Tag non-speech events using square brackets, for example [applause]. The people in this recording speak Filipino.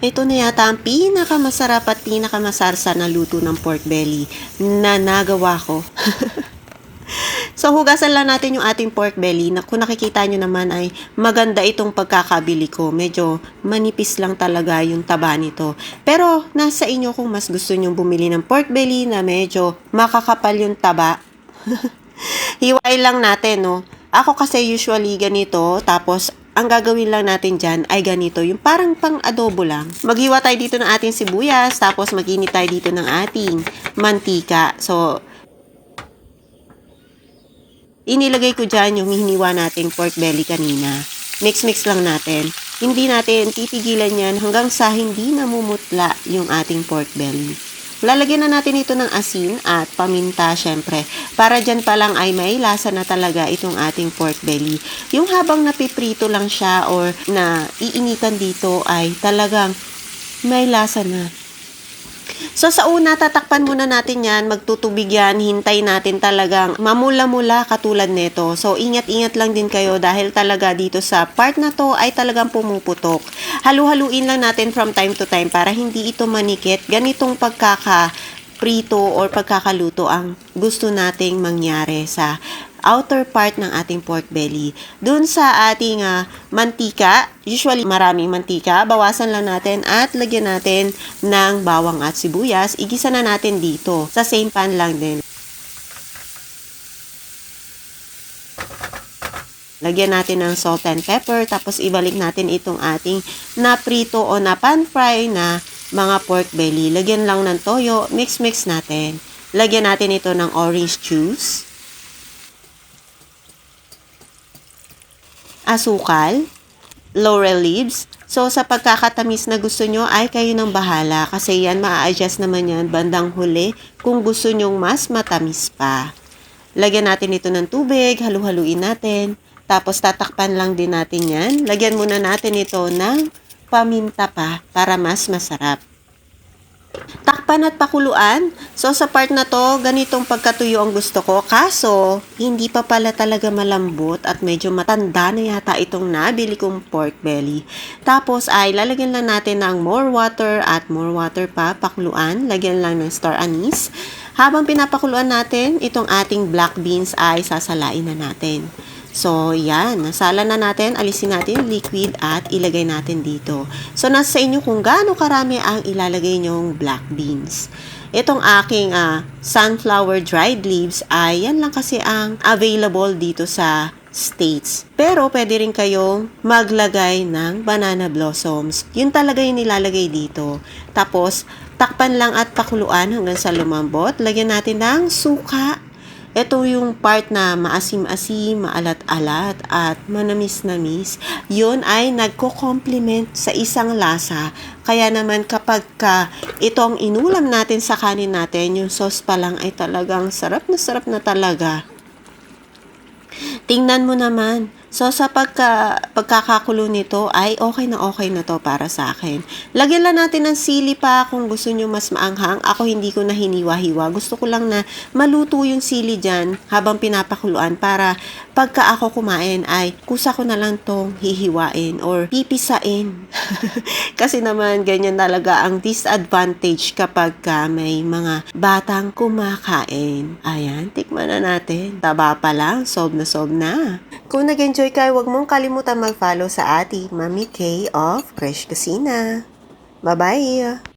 ito na yata ang pinakamasarap at pinakamasarsa na luto ng pork belly na nagawa ko. [laughs] So, hugasan lang natin yung ating pork belly. Na, kung nakikita nyo naman ay maganda itong pagkakabili ko. Medyo manipis lang talaga yung taba nito. Pero, nasa inyo kung mas gusto nyo bumili ng pork belly na medyo makakapal yung taba. [laughs] Hiway lang natin, no? Ako kasi usually ganito, tapos ang gagawin lang natin dyan ay ganito, yung parang pang adobo lang. Maghiwa tayo dito ng ating sibuyas, tapos maginit tayo dito ng ating mantika. So, inilagay ko dyan yung hiniwa nating pork belly kanina. Mix-mix lang natin. Hindi natin titigilan yan hanggang sa hindi namumutla yung ating pork belly. Lalagyan na natin ito ng asin at paminta syempre. Para dyan pa lang ay may lasa na talaga itong ating pork belly. Yung habang napiprito lang siya or na iinitan dito ay talagang may lasa na. So sa una, tatakpan muna natin yan, magtutubig yan, hintay natin talagang mamula-mula katulad nito. So ingat-ingat lang din kayo dahil talaga dito sa part na to ay talagang pumuputok. Halu-haluin lang natin from time to time para hindi ito manikit. Ganitong pagkaka prito or pagkakaluto ang gusto nating mangyari sa outer part ng ating pork belly. Doon sa ating ah, mantika, usually maraming mantika, bawasan lang natin at lagyan natin ng bawang at sibuyas. Igisa na natin dito. Sa same pan lang din. Lagyan natin ng salt and pepper, tapos ibalik natin itong ating naprito o na pan-fry na mga pork belly. Lagyan lang ng toyo, mix-mix natin. Lagyan natin ito ng orange juice. Asukal, laurel leaves. So, sa pagkakatamis na gusto nyo, ay kayo nang bahala. Kasi yan, maa-adjust naman yan bandang huli kung gusto nyong mas matamis pa. Lagyan natin ito ng tubig, halu-haluin natin. Tapos, tatakpan lang din natin yan. Lagyan muna natin ito ng paminta pa para mas masarap. Takpan at pakuluan. So, sa part na to, ganitong pagkatuyo ang gusto ko. Kaso, hindi pa pala talaga malambot at medyo matanda na yata itong nabili kong pork belly. Tapos ay lalagyan lang natin ng more water at more water pa, pakuluan. Lagyan lang ng star anise. Habang pinapakuluan natin, itong ating black beans ay sasalain na natin. So, yan. Nasala na natin. Alisin natin liquid at ilagay natin dito. So, nasa inyo kung gaano karami ang ilalagay nyong black beans. Itong aking ah, sunflower dried leaves ay yan lang kasi ang available dito sa states. Pero pwede rin kayong maglagay ng banana blossoms. Yun talaga yung nilalagay dito. Tapos, takpan lang at pakuluan hanggang sa lumambot. Lagyan natin ng suka ito yung part na maasim-asim, maalat-alat at manamis-namis. Yun ay nagko-complement sa isang lasa. Kaya naman kapag ka itong inulam natin sa kanin natin, yung sauce pa lang ay talagang sarap na sarap na talaga. Tingnan mo naman. So, sa pagka, pagkakakulo nito ay okay na okay na to para sa akin. Lagyan lang natin ng sili pa kung gusto nyo mas maanghang. Ako hindi ko na hiniwa-hiwa. Gusto ko lang na maluto yung sili dyan habang pinapakuluan para pagka ako kumain ay kusa ko na lang tong hihiwain or pipisain. [laughs] Kasi naman ganyan talaga ang disadvantage kapag ka may mga batang kumakain. Ayan, tikman na natin. Taba pa lang, solve na solve na. Kung nag-enjoy ka, huwag mong kalimutan mag-follow sa ating Mami K of Crash Casina. Bye-bye!